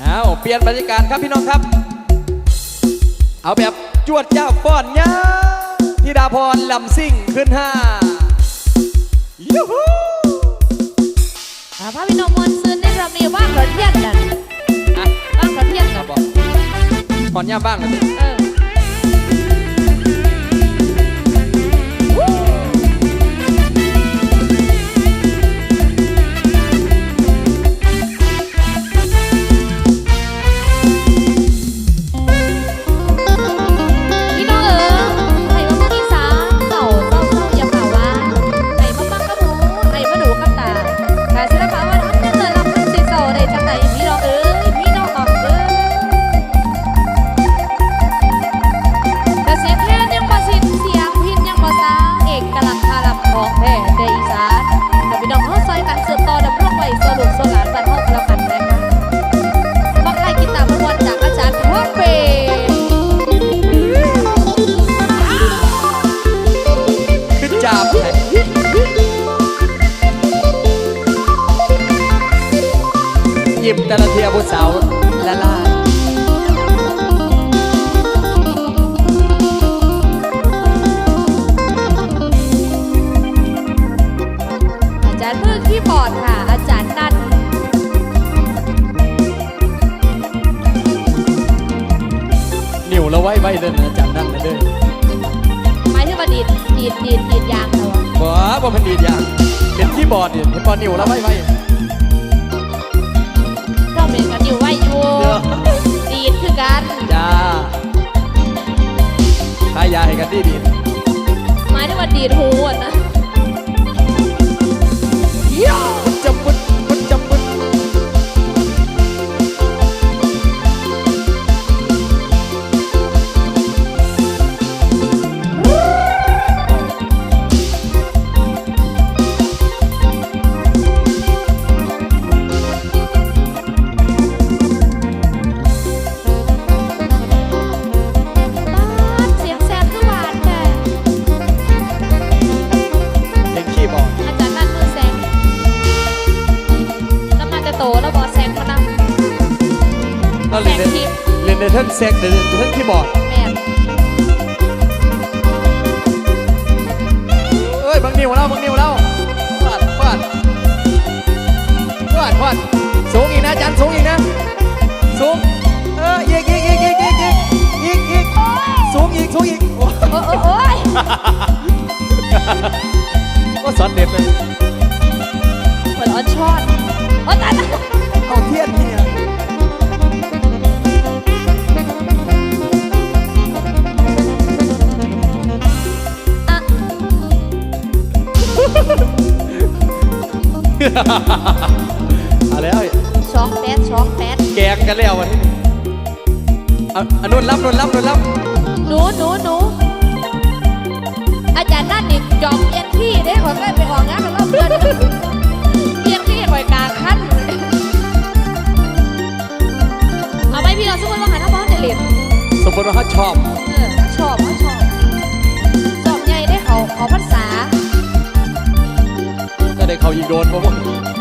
เอาเปลี่ยนบรรยากาศครับพี่น้องครับ เอาแบบจวดจ้าฟ้อนยาธิดาพรลำซิ่งขึ้นห้ายูฮูอ่าพระพี่น้องมวลซืนได้รับมีว่างขอเทียนกันอะว่างขอเทียนกันบอกพรยามบ้างนะสิเออ แต่ละเทียผู้สาวละลายอาจารย์มือคีย์บอร์ดค่ะ อาจารย์นันนิ้วแล้วไว้ไว้เลยนะอาจารย์นั่นนะเด้อหมายถึงว่าดีดดีดดีดดีดยางเหรอบ่บ่พันดีดอย่างเป็นคีย์บอร์ดเนี่ยเป็นบอลนิ้วแล้วไว้ไว้ กันจ้าขายยาให้กันดีดีหมายถึงว่าดีดหูนะ เล่นในเทินเซ็กเล่นเทิร์นคีย์บอร์ดแม่นเอ้ยบังนิวแล้วบังนิวแล้วฟาดฟาดฟาดฟาดสูงอีกนะจารย์สูงอีกนะสูงเอออีกอีกอีกอีกอีกอีกอีกอีกสูงอีกสูงอีกโอ้โอ้โอ้โอ้ยก็สอนเด็ดเลยเหมือนออนชอนโอ้ตายตายเอาเทีย เอาแล้วช็อกแป๊ดช็อกแป๊ดแกงกันแล้ววันนี้เอาอันนู้นรับนู้นรับนู้นรับหนูหนูหนูอาจารย์นั่นนี่จอมเอ็นที่ได้ขอยก็ไปออกงานกับเราเพื่อนเอ็นที่ข่อยกลางขั้นเอาไปพี่เราสมมติว่าหันหน้าบ้านเดลิทสมมติว่าเขาชอบเออเขาชอบเขาชอบชอบใหญ่ได้เขาเขาภาษาก็ ได้เขายิงโดนเ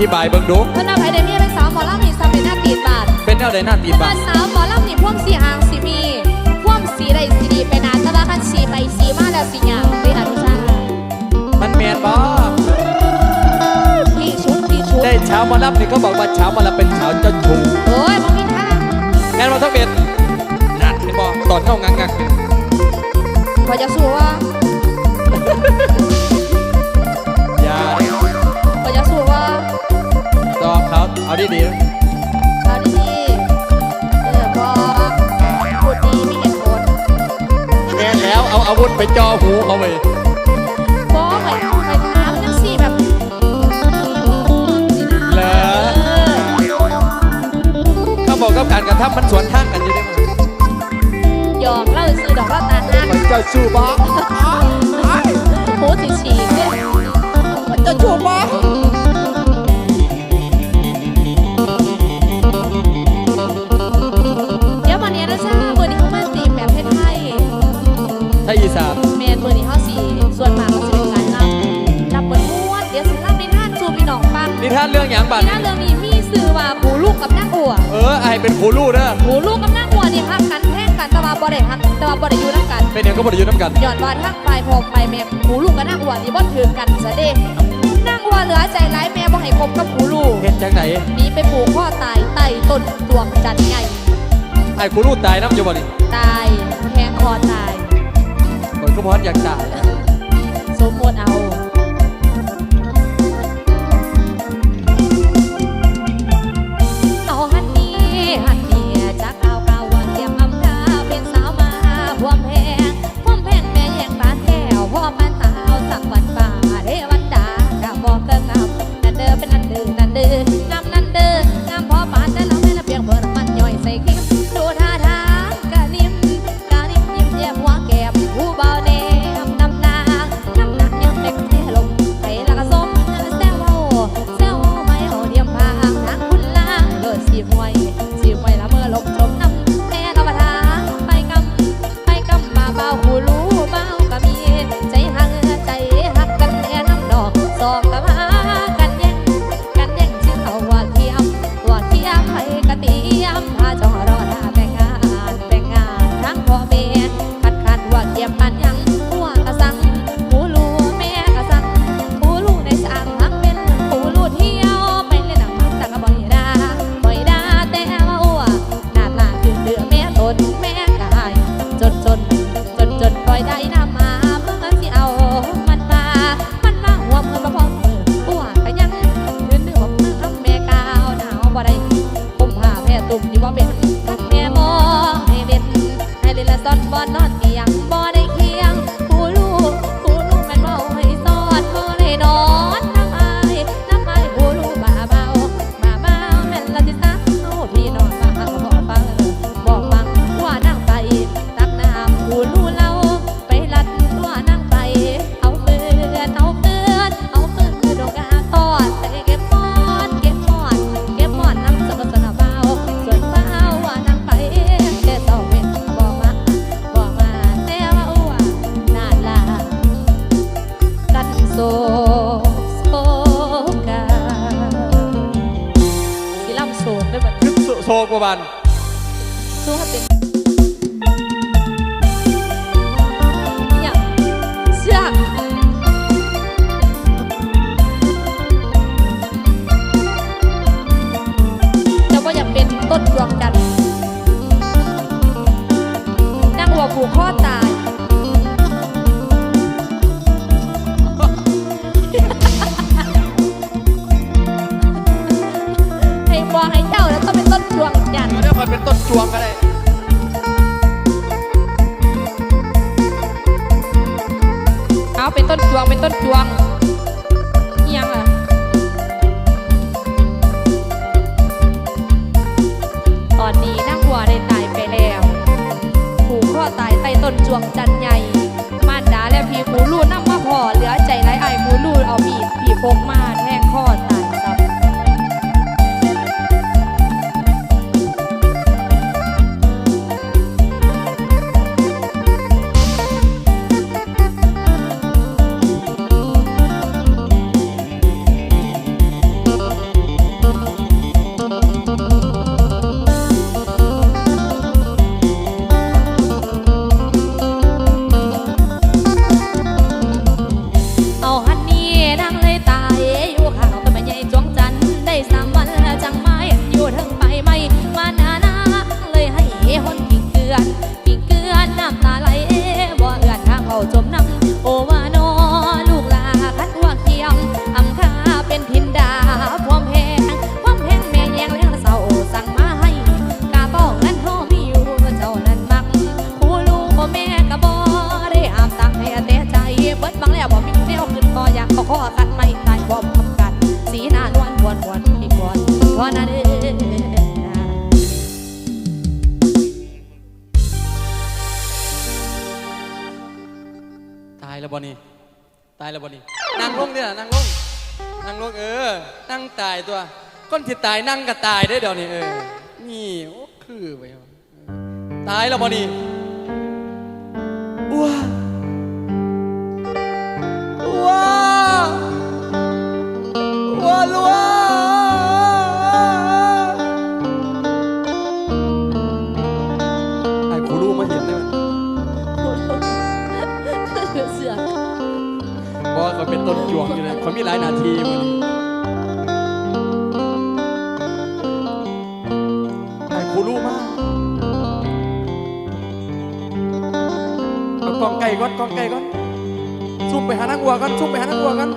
ธิบายเบิ่งดูเพิ่นเอาไปเด้เมียเป็นสาวหมอลำมีซ้ำเป็นหน้าตีนบาทเป็นแนวใดหน้าตีมาบ้างสาวหมอลำนี่พ่วงสีหางสีมีพ่วงสีใดสีดีไปนานแต่ว่าคันสีไปสีมาแล้วสีหยางไปอนุชามันแมนบ่พี่ชุบพี่ชุบได้เช้ามารับนี่เขาบอกว่าเช้ามารับเป็นเช้าเจ้าชู้โอ้ยมองกินท่าแม่นบ่ทั้งเป็นนั่นเห็นบ่ตอนเข้างักงักนี่พอจะสู้ว่าอย่า เขาเอาดีเอาดีๆเออพอพูดดีมีเหตุผลๆแม่นแล้วเอาอาวุธไปจ่อหูเขาไปบอไปไปถามจังสี่แบบเหรอเขาบอกกับการกระทำมันสวนทางกันอยู่ได้มั้ยหยอกเล่าซื้อดอกเล่าตาห้างมันเจ้าชู้บ่หูสีฉีกเนี่ยมันเจ้าชู้บ่เไทยอีสานๆแมนเบอร์นี้เขาสีส่วนมากเขาจะเป็นการรับรับเปิดม้วนเดี๋ยวสิรับในท่านจูพี่น้องฟังนิทานเรื่องหยังบัดที่นั่นเรื่องนี้มีสื่อว่าผูลูกกับนางอัวเออไอเป็นผูลู่เด้อผูลูกกับนางอัวนี่พักกันแท่งกันแต่ว่าบ่ได้พักแต่ว่าบ่ได้อยู่นํกัน เป็นหยังก็บ่ได้อยู่น้ำกันย้อนว่าทั้งปลายพอปลายแม่ผูลูกกับนางอัวนี่บ่ถือกันซะเด้นางอัวเหลือใจร้ายแม่บ่ให้คบกับผูลูกเฮ็ดจังไหนหนีไปผูกข้อตายใต้ต้นตวงจันทร์ใหญ่ไอ้ผูลู่ตายน้ำอยู่บ่นี่ตายแทงคอตายคน ก็พอดอยากตาย บานสู้ให้เป็นเนี่ยเชื่อจะว่าอยากเป็นต้นดวงจันทร์นั่งหัวผูกข้อ แล้วต้องเป็นต้นดวงจันทร์เดี๋ยวคอยเป็นต้นจวงก็ได้เอาเป็นต้นจวงเป็นต้นจวงเอียงล่ะตอนนี้นั่งหัวได้ตายไปแล้วผูกข้อตายใต้ต้นจวงจันทร์ใหญ่มารดาและพี่ผูลูนั่งมาพอเหลือใจไรไอ้ายผูลูเอามีดพี่พกมาแขาขอกันไม่ตายบ่ทำกัน สีหน้านวลควรควรมีควรพอนะเด้ตายแล้วบอนี่ตายแล้วบอนี่นั่งลงเนี่ยนั่งลงนั่งลงเออ นั่งตายตัวคนที่ตายนั่งก็ตายได้เดี๋ยวนี้เออนี่โอ้คือไปตายแล้วบอนี่ เป็นต้นจวงอยู่เลยเขามีหลายนาทีมันไอ้ครูรู้มากกองไก่ก่อนกองไก่ก่อนซุ่มไปหานักวัวกันซุ่มไปหานักวัวกัน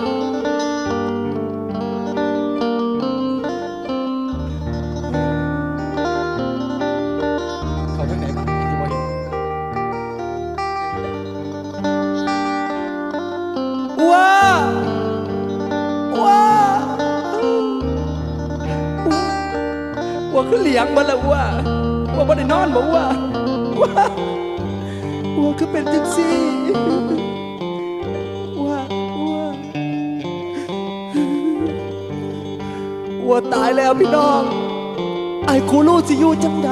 ว่าคือเหลียงมาแล้วว่าว่าบ่ได้นอนบอกว่าว่าว่าคือเป็นจังซี่ว่าว่าว่าตายแล้วพี่น้องไอ้คูรู้สิอยู่จังใด